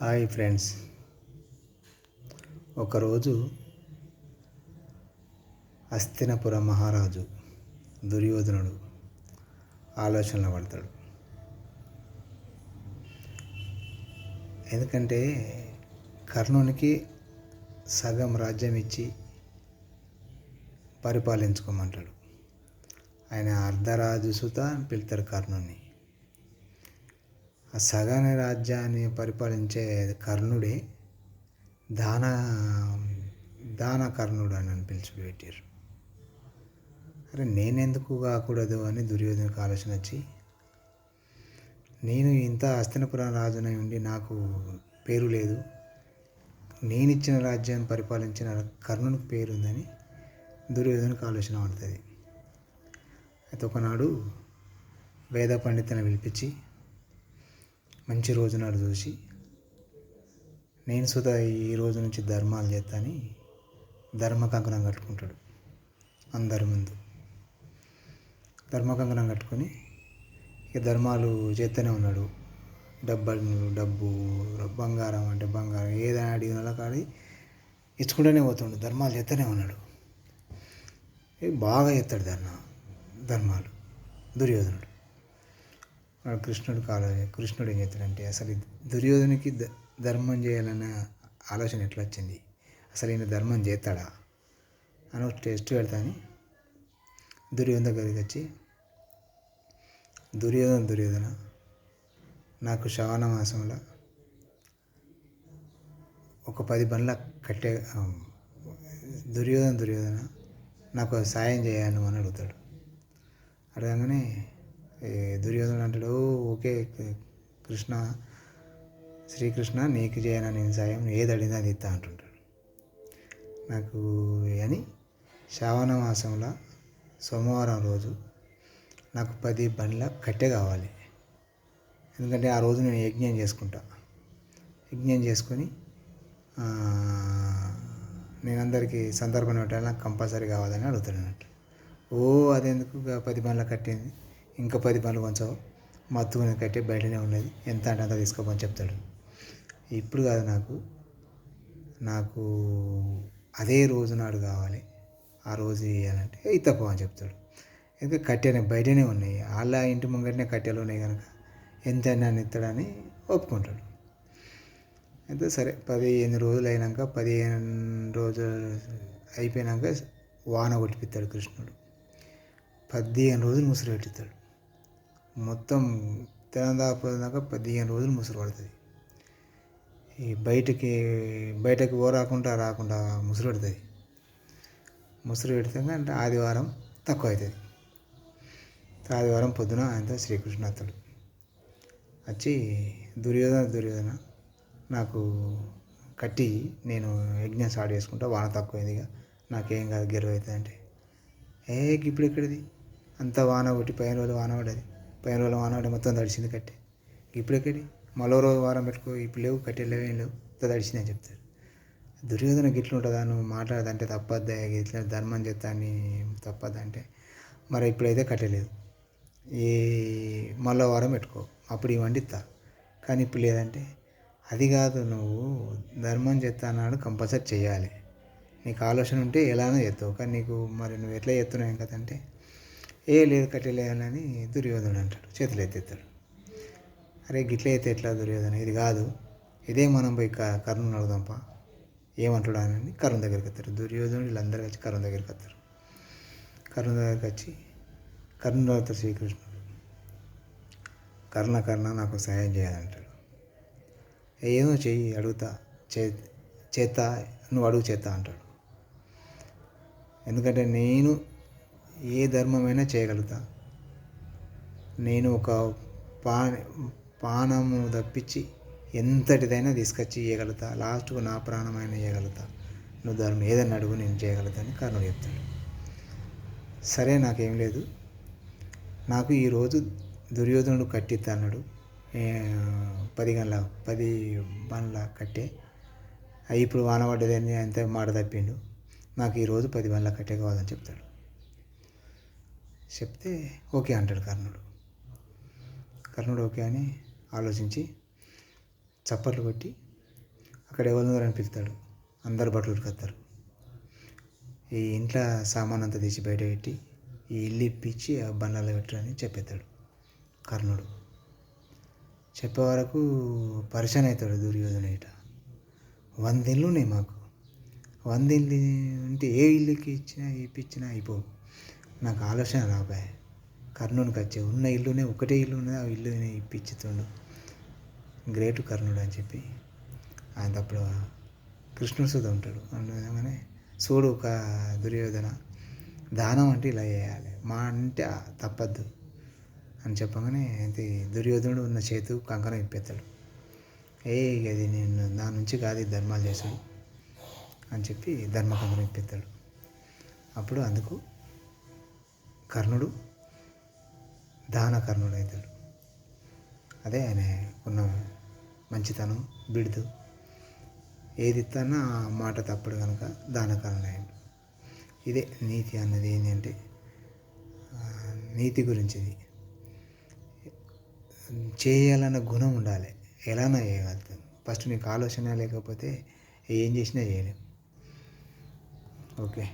Hi friends. ఒకరోజు హస్తినపుర మహారాజు దుర్యోధనుడు ఆలోచనలో పడతాడు. ఎందుకంటే కర్ణునికి సగం రాజ్యం ఇచ్చి పరిపాలించుకోమంటాడు. ఆయన అర్ధరాజు సుత పిలుతారు కర్ణుని. సగాని రాజ్యాన్ని పరిపాలించే కర్ణుడే దాన దాన కర్ణుడు అని పిలిచిపెట్టారు అరే నేనెందుకు కాకూడదు అని దుర్యోధనకు ఆలోచన వచ్చి నేను ఇంత హస్తినపురం రాజునై ఉండి నాకు పేరు లేదు. నేను ఇచ్చిన రాజ్యాన్ని పరిపాలించిన కర్ణునికి పేరు ఉందని దుర్యోధనకు ఆలోచన పడుతుంది అయితే ఒకనాడు వేద పండితుని పిలిపించి మంచి రోజు చూసి నేను సుధా ఈ రోజు నుంచి ధర్మాలు చేస్తాని ధర్మ కంకణం కట్టుకుంటాడు అందరి ముందు. ధర్మ కంకణం కట్టుకొని ఇక ధర్మాలు చేస్తూనే ఉన్నాడు. డబ్బు డబ్బు బంగారం అంటే బంగారం ఏదైనా అడిగిన కాడి ఇచ్చుకుంటూనే పోతుండు. ధర్మాలు చేస్తూనే ఉన్నాడు. ఏ బాగా చేస్తాడు ధర్మ ధర్మాలు. దుర్యోధనుడు. కృష్ణుడు కాల కృష్ణుడు ఏం చేస్తాడంటే అసలు దుర్యోధనకి దుర్యోధనికి ధర్మం చేయాలన్న ఆలోచన ఎట్లా వచ్చింది? అసలు ఈయన ధర్మం చేస్తాడా? అని ఒక టెస్ట్ పెడతాను దుర్యోధన దగ్గరికి వచ్చి దుర్యోధన దుర్యోధన నాకు శ్రవణ మాసంలో ఒక పది బండ్ల కట్టే దుర్యోధన దుర్యోధన నాకు సాయం చేయను అని అడుగుతాడు. అడగంగానే దుర్యోధనుడు అంటాడు ఓకే కృష్ణ శ్రీకృష్ణ నీకు చేయను నేను సాయం ఏది అది ఇస్తా అంటుంటాడు. నాకు అని శ్రావణ మాసంలో సోమవారం రోజు నాకు పది బండ్ల కట్టె కావాలి. ఎందుకంటే ఆ రోజు నేను యజ్ఞం చేసుకుంటా. యజ్ఞం చేసుకొని నేను అందరికీ సందర్భం పెట్టాలి నాకు కంపల్సరీ కావాలని అడుగుతాడు అన్నట్టు. ఓ అదెందుకు? పది బండ్ల కట్టింది? ఇంకా పది పనులు కొంచెం మత్తుకుని కట్టే బయటనే ఉన్నది. ఎంత అంటే అంత తీసుకోమని చెప్తాడు. ఇప్పుడు కాదు నాకు. నాకు అదే రోజు నాడు కావాలి. ఆ రోజు ఇవ్వాలంటే ఇత్తపో అని చెప్తాడు. ఇంకా కట్టెనే బయటనే ఉన్నాయి. వాళ్ళ ఇంటి ముంగటనే కట్టెలు ఉన్నాయి కనుక ఎంత నన్ను ఇస్తాడని ఒప్పుకుంటాడు. అయితే సరే పదిహేను రోజులు అయినాక పదిహేను రోజులు అయిపోయినాక వాన కొట్టిపిస్తాడు కృష్ణుడు. పదిహేను రోజులు ముసురు పెట్టిస్తాడు మొత్తం తెలంగాణ పదిహేను రోజులు ముసురు పడుతుంది. ఈ బయటికి బయటకు పోరాకుండా రాకుండా ముసురు పెడుతుంది. ముసురు పెడితే అంటే ఆదివారం తక్కువ అవుతుంది. ఆదివారం పొద్దున ఆయనతో శ్రీకృష్ణ వస్తాడు. వచ్చి దుర్యోధన దుర్యోధన నాకు కట్టి నేను యజ్ఞం స్టార్ట్ చేసుకుంటా వాన తక్కువైందిగా నాకేం కాదు గెలవ అవుతుంది అంటే. ఏ ఇప్పుడు ఎక్కడిది? అంత వాన ఒకటి పైన రోజులు వాన పడేది పైన రోజులు వాన మొత్తం తడిసింది కట్టే. ఇప్పుడెక్కడి మరో రోజు వారం పెట్టుకో ఇప్పుడు లేవు కట్టే లేవు ఏం లేవు. అంత తడిసింది అని చెప్తారు. దుర్యోధన గిట్లు ఉంటుందా నువ్వు మాట్లాడదంటే తప్పద్దా ఇట్లా ధర్మం చేస్తా అని తప్పదంటే మరి ఇప్పుడైతే కట్టలేదు. ఈ మళ్ళీ వారం పెట్టుకో అప్పుడు ఇవ్వండి ఇస్తా కానీ ఇప్పుడు లేదంటే అది కాదు నువ్వు ధర్మం చేస్తా అన్నాడు కంపల్సరీ చేయాలి. నీకు ఆలోచన ఉంటే ఎలానో చేస్తావు. కానీ నీకు మరి నువ్వు ఎట్లా చేస్తున్నావు ఏం కదంటే ఏ లేదు కట్టలేదని దుర్యోధనుడు అంటాడు చేతులు ఎత్తేస్తాడు అరే గిట్ల అయితే ఎట్లా దుర్యోధన? ఇది కాదు. ఇదే మనం పోయి క- కర్ణుని అడుగుదాంపా ఏమంటాడు అని కరుణ దగ్గరికి వస్తారు దుర్యోధనుడు వీళ్ళందరూ వచ్చి కరుణ దగ్గరికి వస్తారు. కరుణ దగ్గరికి వచ్చి కర్ణుడు అవుతారు శ్రీకృష్ణుడు. కర్ణ కర్ణ నాకు సహాయం చేయాలంటాడు ఏదో చెయ్యి అడుగుతా. చే చేత నువ్వు అడుగు చేత అంటాడు. ఎందుకంటే నేను ఏ ధర్మమైనా చేయగలుగుతా. నేను ఒక పా పానము తప్పించి ఎంతటిదైనా తీసుకొచ్చి ఇవ్వగలుగుతా లాస్ట్కు నా ప్రాణమైనా ఇవ్వగలుగుతా నువ్వు ధర్మం ఏదైనా అడుగు నేను చేయగలుగుతా అని కర్ణుడు చెప్తాడు. సరే నాకేం లేదు. నాకు ఈరోజు దుర్యోధనుడు కట్టిస్తా అన్నాడు. పది గంటల పది బండ్ల కట్టే. ఇప్పుడు వాన పడ్డదని అంతే మాట తప్పిండు. నాకు ఈరోజు పది బండ్ల కట్టే కావాలని చెప్తాడు. చెప్తే ఓకే అంటాడు కర్ణుడు. కర్ణుడు ఓకే అని ఆలోచించి చప్పట్లు కొట్టి అక్కడ ఎవరున్నారని పిలుస్తాడు. అందరు బట్టలు ఉతుకొస్తారు. ఈ ఇంట్లో సామాన్ అంతా తీసి బయట పెట్టి ఈ ఇల్లు ఇప్పించి ఆ బండాలు పెట్టరని చెప్పేస్తాడు కర్ణుడు. చెప్పే వరకు పరిచయం అవుతాడు దుర్యోధన ఇట. వంద ఇల్లు ఉన్నాయి మాకు. వంద ఇల్లు అంటే ఏ ఇల్లుకి ఇచ్చినా ఇప్పించినా అయిపోవు. నాకు ఆలోచన రాబాయ్. కర్ణునికి వచ్చే ఉన్న ఇల్లునే ఒకటే ఇల్లు ఉన్నది ఆ ఇల్లునే ఇప్పించుతుండు. గ్రేట్ కర్ణుడు అని చెప్పి. ఆయన అప్పుడు కృష్ణుడు సుధ ఉంటాడు. అనగానే చూడు ఒక దుర్యోధన దానం అంటే ఇలా చేయాలి. మా అంటే తప్పద్దు అని చెప్పగానే అయితే దుర్యోధనుడు ఉన్న చేతు కంకణం ఇప్పేస్తాడు ఏ అది నేను నా నుంచి కాదు ధర్మాలు చేశాడు అని చెప్పి ధర్మ కంకణం ఇప్పేస్తాడు అప్పుడు అందుకు కర్ణుడు దాన కర్ణుడు అవుతాడు. అదే ఆయన ఉన్న మంచితనం బిడుదు. ఏది ఇస్తానో ఆ మాట తప్పుడు కనుక దానకరణ అయ్యాడు. ఇదే నీతి అన్నది ఏంటంటే నీతి గురించి ఇది. చేయాలన్న గుణం ఉండాలి. ఎలానో చేయగలుగుతాం. ఫస్ట్ నీకు ఆలోచన లేకపోతే ఏం చేసినా చేయలేం. ఓకే.